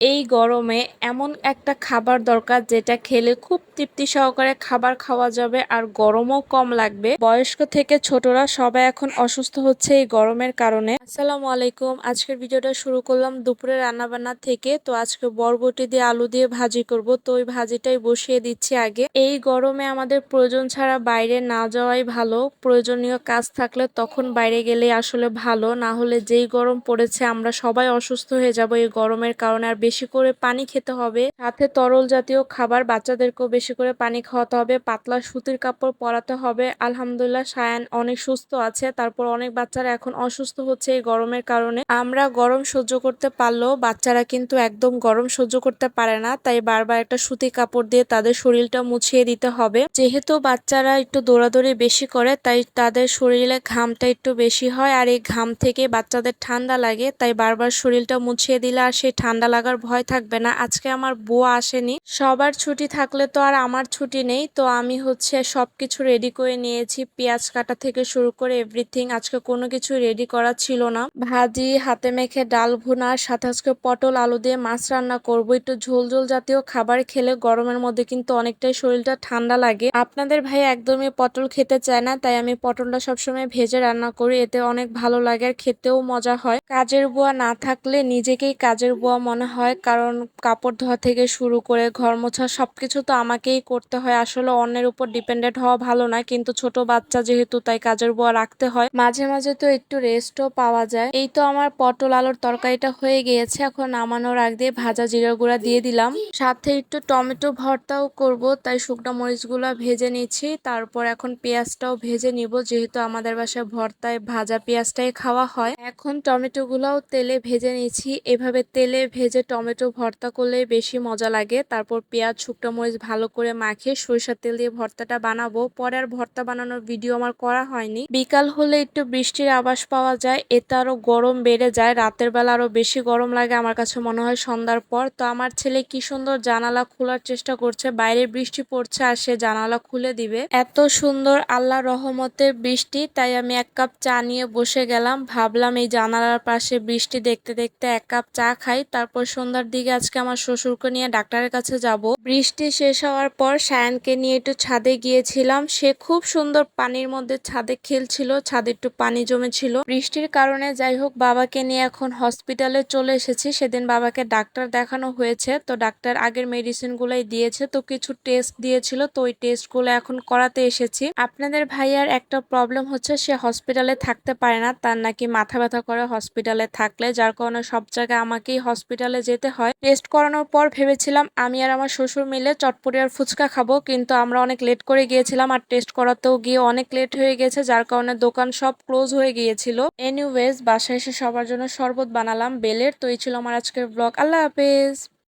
এই গরমে এমন একটা খাবার দরকার যেটা খেলে খুব তৃপ্তি সহকারে খাবার খাওয়া যাবে আর গরমও কম লাগবে। বয়স্ক থেকে ছোটরা সবাই এখন অসুস্থ হচ্ছে এই গরমের কারণে। আসসালামু আলাইকুম। আজকের ভিডিওটা শুরু করলাম দুপুরে রান্নাবান্না থেকে। তো আজকে বরবটি দিয়ে আলু দিয়ে ভাজি করব। তো ওই ভাজিটাই বসিয়ে দিচ্ছি আগে। এই গরমে আমাদের প্রয়োজন ছাড়া বাইরে না যাওয়াই ভালো। প্রয়োজনীয় কাজ থাকলে তখন বাইরে গেলে আসলে ভালো। না হলে যেই গরম পড়েছে আমরা সবাই অসুস্থ হয়ে যাব এই গরমের কারণে আর বেশি করে পানি খেতে হবে। সাথে তরল জাতীয় খাবার বাচ্চাদেরকেও বেশি করে পানি খাওয়াতে হবে। পাতলা সুতির কাপড় পরাতে হবে। আলহামদুলিল্লাহ, সায়ান অনেক সুস্থ আছে। তারপর অনেক বাচ্চারা এখন অসুস্থ হচ্ছে এই গরমের কারণে। আমরা গরম সহ্য করতে পারলেও বাচ্চারা কিন্তু একদম গরম সহ্য করতে পারে না। তাই বারবার একটা সুতি কাপড় দিয়ে তাদের শরীরটা মুছিয়ে দিতে হবে। যেহেতু বাচ্চারা একটু দৌড়াদৌড়ি বেশি করে, তাই তাদের শরীরে ঘামটা একটু বেশি হয়। আর এই ঘাম থেকে বাচ্চাদের ঠান্ডা লাগে, তাই বারবার শরীরটা মুছিয়ে দিলে আর সেই ঠান্ডা লাগার ভয় থাকবে না। আজকে আমার বুয়া আসেনি। সবার ছুটি থাকলে তো আর আমার ছুটি নেই। তো আমি হচ্ছে সবকিছু রেডি করে নিয়েছি। পেঁয়াজ কাটা থেকে শুরু করে এভরিথিং আজকে কোনো কিছু রেডি করা ছিল না। ভাজি, হাতে মেখে ডাল ভুনা, সাথে আজকে পটল, আলু দিয়ে মাছ রান্না করব। একটু ঝোল ঝোল জাতীয় খাবার খেলে গরমের মধ্যে কিন্তু অনেকটাই শরীরটা ঠান্ডা লাগে। আপনাদের ভাই একদমই পটল খেতে চায় না, তাই আমি পটলটা সবসময় ভেজে রান্না করি। এতে অনেক ভালো লাগে আর খেতেও মজা হয়। কাজের বুয়া না থাকলে নিজেকেই কাজের বুয়া মনে হয়। কারণ কাপড় ধোয়া থেকে শুরু করে ঘর মোছা সবকিছু তো আমাকেই করতে হয়। আসলে অন্যের উপর ডিপেন্ডেন্ট হওয়া ভালো না, কিন্তু ছোট বাচ্চা যেহেতু তাই কাজের বুয়া রাখতে হয়। মাঝে মাঝে তো একটু রেস্টও পাওয়া যায়। এই তো আমার পটল আলুর তরকারিটা হয়ে গিয়েছে, এখন নামানোর আগ দিয়ে ভাজা জিরা গুঁড়া দিয়ে দিলাম। সাথে একটু টমেটো ভর্তাও করব, তাই শুকনো মরিচগুলো ভেজে নিচ্ছি। তারপর এখন পেঁয়াজটাও ভেজে নিব, যেহেতু আমাদের বাসায় ভর্তায় ভাজা পেঁয়াজটাই খাওয়া হয়। এখন টমেটো গুলাও তেলে ভেজে নিচ্ছি। এভাবে তেলে ভেজে টমেটো ভর্তা করলে বেশি মজা লাগে। তারপর পেঁয়াজ, শুকনো মরিচ ভালো করে মাখিয়ে সরিষার তেল দিয়ে ভর্তাটা বানাবো। পরে আর ভর্তা বানানোর ভিডিও আমার করা হয়নি। বিকাল হলে একটু বৃষ্টির আভাস পাওয়া যায়। এতে আরও গরম বেড়ে যায়। রাতের বেলা আরও বেশি গরম লাগে আমার কাছে মনে হয় সন্ধ্যার পর। তো আমার ছেলে কি সুন্দর জানালা খোলার চেষ্টা করছে। বাইরে বৃষ্টি পড়ছে আর সে জানালা খুলে দিবে। এত সুন্দর আল্লাহ রহমতের বৃষ্টি, তাই আমি এক কাপ চা নিয়ে বসে গেলাম। ভাবলাম এই জানালার পাশে বৃষ্টি দেখতে দেখতে এক কাপ চা খাই। তারপর সন্ধ্যার দিকে আজকে আমার শ্বশুরকে নিয়ে ডাক্তারের কাছে যাব। বৃষ্টি শেষ হওয়ার পর সায়ানকে নিয়ে একটু ছাদে গিয়েছিলাম। সে খুব সুন্দর পানির মধ্যে ছাদে খেলছিল, ছাদে একটু পানি জমেছিল। বৃষ্টির কারণে যাই হোক, বাবাকে নিয়ে এখন হসপিটালে চলে এসেছি। সেদিন বাবাকে ডাক্তার দেখানো হয়েছে, তো ডাক্তার আগের মেডিসিন গুলাই দিয়েছে, তো কিছু টেস্ট দিয়েছিল, তো ওই টেস্টগুলো এখন করাতে এসেছি। আপনাদের ভাইয়ার একটা প্রবলেম হচ্ছে, সে হসপিটালে থাকতে পারে না, তার নাকি মাথা ব্যথা করে হসপিটালে থাকলে, যার কারণে সব জায়গায় আমাকেই হসপিটালে যেতে হয়। টেস্ট করানোর পর ভেবেছিলাম আমি আর আমার শ্বশুর মিলে চটপটি আর ফুচকা খাব, কিন্তু আমরা অনেক লেট করে গিয়েছিলাম আর টেস্ট করাতেও গিয়ে অনেক লেট হয়ে গেছে, যার কারণে দোকান সব ক্লোজ হয়ে গিয়েছিল। এনিওয়েজ বাসায় এসে সবার জন্য শরবত বানালাম, বেলের, তো এই ছিল আমার আজকের ব্লগ আল্লাহ হাফেজ।